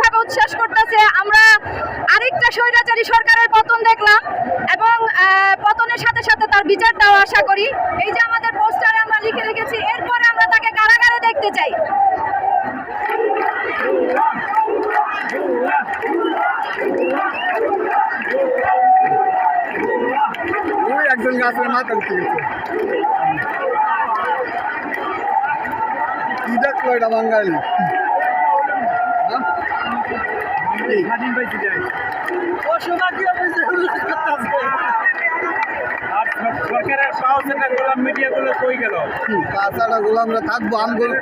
যেভাবে উচ্ছ্বাস করতেছে। আমরা আরেকটা স্বৈরাচারী সরকারের পতন দেখলাম এবং পতনের সাথে সাথে তার বিচারটাও আশা করি। এই যে আমাদের পোস্টারে আমরা লিখে রেখেছি, এরপরে আমরা তাকে কারাগারে দেখতে চাই। বাঙালি? আর সরকারের পাওয়া গোলাম মিডিয়াগুলো কই গেল? তাছাড়া গোলামরা থাকব আমগুলো